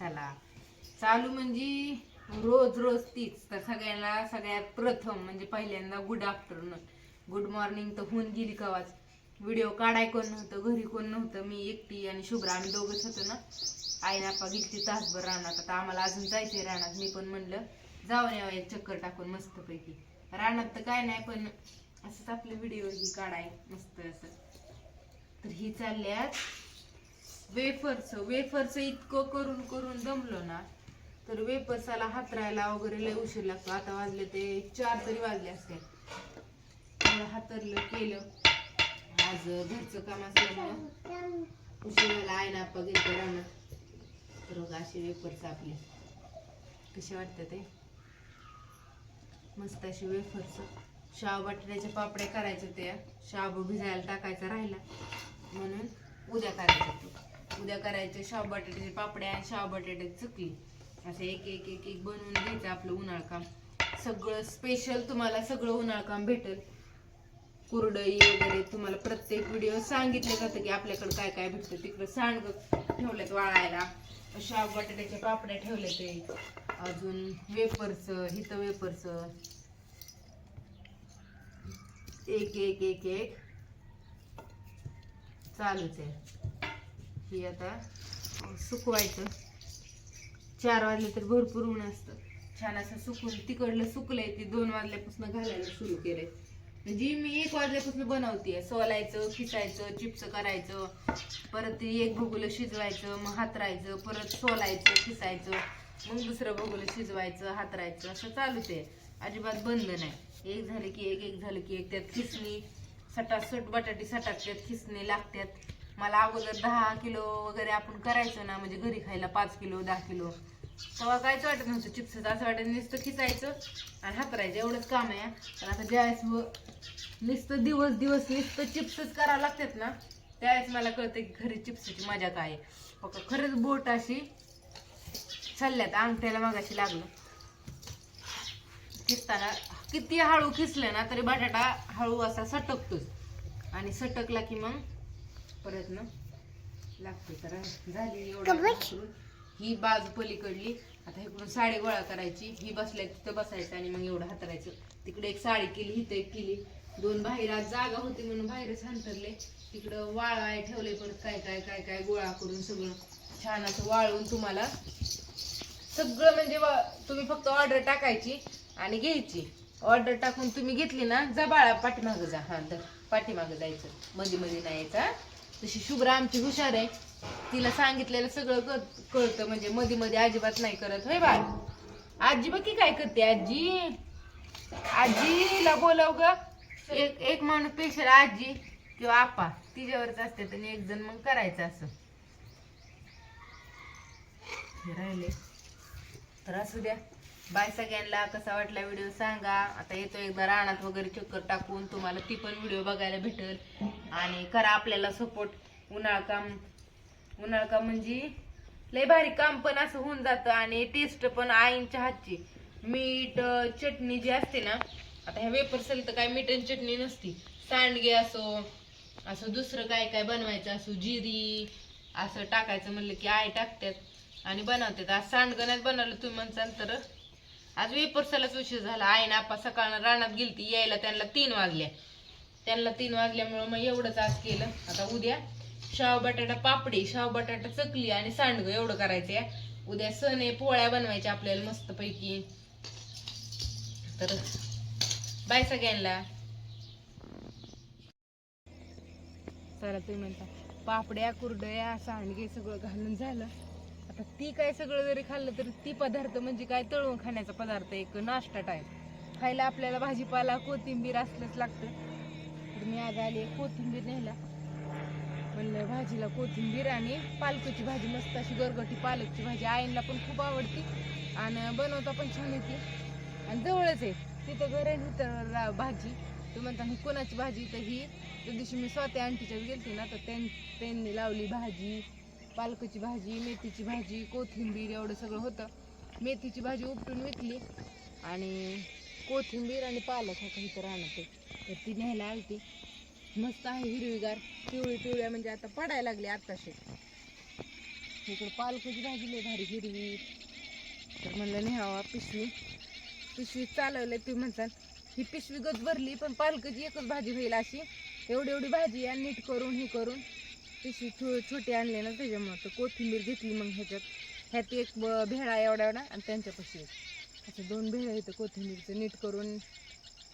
चला चालू म्हणजे रोज रोज तीच. तर सगळ्यांना सगळ्यात प्रथम म्हणजे पहिल्यांदा गुड आफ्टरनून गुड मॉर्निंग तर होऊन गेली कवाच. व्हिडिओ काढाय कोण नव्हतं घरी कोण नव्हतं मी एकटी आणि शुभ्रा आम्ही दोघंच होतो ना. आई नापा गेली तासभर राहणार आता आम्हाला अजून जायचंय राहणार मी पण म्हणलं जाऊन यावं एक चक्कर टाकून मस्तपैकी. रानात तर काय नाही पण असंच आपले व्हिडिओ ही काढाय मस्त असं. तर ही चालल्यात. वेफर्स वेफरचं इतकं करून करून दमलो ना तर वेफर्साला हातरायला वगैरे लय उशीर लागतो. आता वाजले ते चार तरी वाजले असते. हातरलं केलं. आज घरचं काम असल्यामुळं उशिराला आहे ना आपण घेतो राहणार तर असे वेफर्स आपले. कसे वाटतं ते? मस्त असे वेफर्स. शाव बटाट्याच्या पापड्या करायच्या त्या शाबू भिजायला टाकायचा राहिला. म्हणून उद्या करायचं ते उद्या करायचे शाव बटाट्याचे पापड्या आणि शाव बटाट्याची चकली. असं एक एक एक एक बनवून घ्यायचं आपलं उन्हाळ काम सगळं स्पेशल तुम्हाला सगळं उन्हाळ काम भेटेल. कुरडई वगैरे तुम्हाला प्रत्येक व्हिडिओ सांगितले जातं की आपल्याकडे काय काय भेटतं. तिकडं सांडग ठेवलेत वाळायला. शाव बटाट्याच्या पापड्या ठेवले ते. अजून वेफरचं हिथं वेफरचं. एक एक एक एक. चालूच आहे. हे आता सुकवायचं. चार वाजले तर भरपूर ऊन असतं. छान असं सुकून तिकडलं सुकलंय ते दोन वाजल्यापासून घालायला सुरू केलंय. म्हणजे मी एक वाजल्यापासून बनवते सोलायचं खिसायचं चिप्स करायचं परत ते एक भगुलं शिजवायचं मग हातरायचं परत सोलायचं खिसायचं मग दुसरं भगुलं शिजवायचं हातरायचं असं चालूच आहे. अजिबात बंद नाही. एक झालं की एक एक झालं की एक. त्यात खिसणी सटासट बटाटी सटात त्यात खिसणी लागतात मला अगोदर दहा किलो वगैरे आपण करायचो ना म्हणजे घरी खायला पाच किलो दहा किलो. तेव्हा कायच वाटत नव्हतं चिप्स असं वाटत नुसतं खिचायचं आणि हातरायचं एवढंच काम आहे पण आता ज्यावेळेस नुसतं दिवस दिवस नुसतं चिप्सच करावं लागतात ना त्यावेळेस मला कळतं की घरी चिप्सची मजा काय आहे. खरंच बोट अशी चालल्यात अंगठ्याला मागाशी लागलं. खिचताना किती हळू खिचलं ना तरी बटाटा हळू असा सटकतोच. आणि सटकला की मग परत ना? लागतो तर झाली एवढं. ही बाजू पलीकडली. आता इकडून साडी गोळा करायची. ही बसल्या तिथं बसायचं आणि मग एवढं हातरायचं. तिकडे एक साडी केली इथं एक केली. दोन बाहेर आज जागा होती म्हणून बाहेरच अंतरले तिकडं वाळवाय ठेवले परत काय काय काय काय गोळा करून सगळं. छान असं वाळवून तुम्हाला. सगळं म्हणजे तुम्ही फक्त ऑर्डर टाकायची आणि घ्यायची. ऑर्डर टाकून तुम्ही घेतली ना जा बाळा पाठीमागं जा. हा तर पाठीमागं जायचं. मध्ये मध्ये नाही यायचं. तशी शुभ्रा आमची हुशार आहे. तिला सांगितलेलं सगळं कळ- कळतं म्हणजे मध्ये मध्ये अजिबात नाही करत. होय बाळ? आजी बघ की काय करते आजी? आजीला बोलव ग. एक एक माणूस पेशल आजी किंवा आपा तिच्यावरच असते आणि एक जण मग करायचं असं. हे राहिले. तर असू द्या. बाय सगळ्यांना कसा वाटला व्हिडिओ सांगा. आता येतो एकदा रानात वगैरे चक्कर टाकून तुम्हाला ती पण व्हिडिओ बघायला भेटेल. आणि करा आपल्याला सपोर्ट उन्हाळ काम उन्हाळ काम म्हणजे लय भारी काम पण असं होऊन जातं आणि टेस्ट पण आईंच्या हातची. मीठ चटणी जी असते ना आता ह्या वेपर तर काय मीठ आणि चटणी नसती. सांडगे असो असं दुसरं काय काय बनवायचं असो जिरी असं टाकायचं म्हणलं की आई टाकतात आणि बनवतात. आज सांडगण्यात बनवलं तुम्ही म्हणसान तर आज वेपर्सालाच उशीर झाला. आईनं आपा सकाळ रानात गेलती यायला त्यांना तीन वाजल्या. त्यांना तीन वाजल्यामुळं मग एवढंच आज केलं. आता उद्या शाव बटाटा पापडी शाव बटाटा चकली आणि सांडग एवढं करायचं उद्या सण आहे पोळ्या बनवायच्या आपल्याला मस्त पैकी तर बाय सगळ्यांना. चला तुम्ही म्हणता पापड्या कुरडया सांडगे सगळं घालून झालं. आता ती काय सगळं जरी खाल्लं तरी ती पदार्थ म्हणजे काय तळून खाण्याचा पदार्थ एक नाश्ता टाईप खायला आपल्याला भाजीपाला कोथिंबीर असलंच लागतं. तर मी आज आली कोथिंबीर न्यायला. म्हणलं भाजीला कोथिंबीर आणि पालकाची भाजी मस्त अशी गरगटी पालकची भाजी. आईला पण खूप आवडती आणि बनवता पण छान येते. आणि जवळच आहे. तिथं घर आहे तर भाजी. तर म्हणता ही कोणाची भाजी? तर ही त्या दिवशी मी स्वतः आंटीच्याच गेलती ना तर त्यां त्यांनी लावली भाजी. पालकाची भाजी मेथीची भाजी कोथिंबीर एवढं सगळं होतं. मेथीची भाजी उपटून विकली आणि कोथिंबीर आणि पालक हा काही तर आणते तर ती न्यायला आलती. मस्त आहे हिरवीगार पिवळी पिवळ्या म्हणजे आता पडायला लागली आत्ताशी इकडं पालकाची भाजी लय भारी हिरवी. तर म्हणलं न्यावा पिशवी. पिशवी चालवले ती म्हणतात. ही पिशवी गच भरली पण पालकाची एकच भाजी होईल अशी. एवढी एवढी भाजी या नीट करून हे करून. पिशवी छो छोटी आणली ना त्याच्यामुळं. तर कोथिंबीर घेतली मग ह्याच्यात. ह्यात एक ब- भेळा एवढा एवढा आणि त्यांच्यापाशी एक. असं दोन भेळा येतं कोथिंबीरचं नीट करून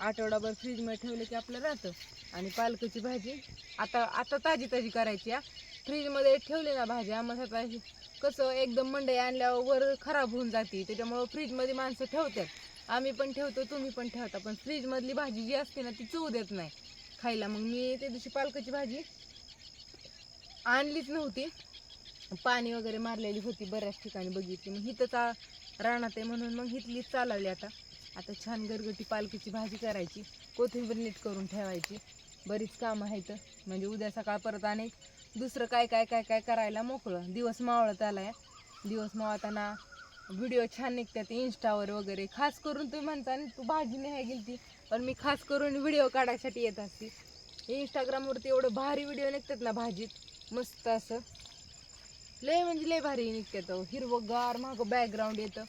आठवडाभर फ्रीजमध्ये ठेवलं की आपलं राहतं. आणि पालकाची भाजी. आता आता ताजी ताजी करायची हा. फ्रीजमध्ये ठेवली ना भाज्या आम्हाला आता कसं एकदम मंडई आणल्यावर वर खराब होऊन जाते. त्याच्यामुळं फ्रीजमध्ये माणसं ठेवतात. आम्ही पण ठेवतो तुम्ही पण ठेवता. पण फ्रीजमधली भाजी जी असते ना ती चव देत नाही. खायला. मग मी त्या दिवशी पालकाची भाजी आणलीच नव्हती. पाणी वगैरे मारलेली होती बऱ्याच ठिकाणी बघितली. मग हिथंच चा रानात आहे म्हणून मग हिथलीच चालवली आता. आता छान गरगटी पालकीची भाजी करायची. कोथिंबीर नीट करून ठेवायची. बरीच कामं आहेत. म्हणजे उद्या सकाळ परत आणि दुसरं काय काय काय काय करायला मोकळं. दिवस मावळत आलाय. दिवस मावळताना व्हिडिओ छान निघतात इंस्टावर वगैरे. खास करून तुम्ही म्हणता तू भाजी नाही गेलती पण मी खास करून व्हिडिओ काढायसाठी येत असते. इंस्टाग्रामवरती एवढं भारी व्हिडिओ निघतात ना भाजीत. मस्त असं. लय म्हणजे लय भारी निघतात अहो. हिरवंगार मागं बॅकग्राऊंड येतं.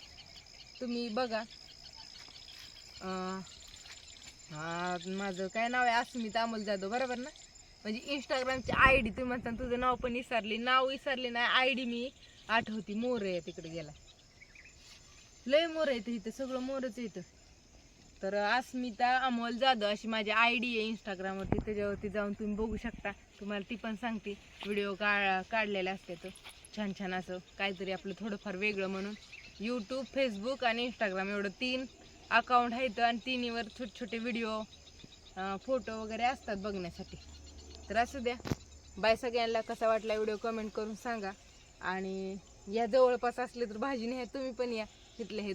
तुम्ही बघा. हा माझं काय नाव आहे? अस्मिता अमोल जाधव. बरोबर ना? म्हणजे इंस्टाग्रामची आय डी तुम्ही म्हणता ना, तुझं नाव पण विसरली. नाव विसरली नाही आय डी मी आठवती. मोर आहे तिकडे गेला. लय मोर येतं इथं. सगळं मोरच येतं तर अस्मिता अमोल जाधव अशी माझी आय डी आहे इंस्टाग्रामवरती त्याच्यावरती जाऊन तुम्ही बघू शकता. तुम्हाला ती पण सांगते. व्हिडिओ काढ काढलेले असते तर छान छान असं काहीतरी आपलं थोडंफार वेगळं म्हणून. यूट्यूब फेसबुक आणि इंस्टाग्राम एवढं तीन अकाउंट आहेत आणि तिन्हीवर छोटे छोटे व्हिडिओ फोटो वगैरे असतात बघण्यासाठी. तर असू द्या. बाय सगळ्यांना कसा वाटला व्हिडिओ कमेंट करून सांगा. आणि या जवळपास असले तर भाजी नाही तुम्ही पण या. तिथले हे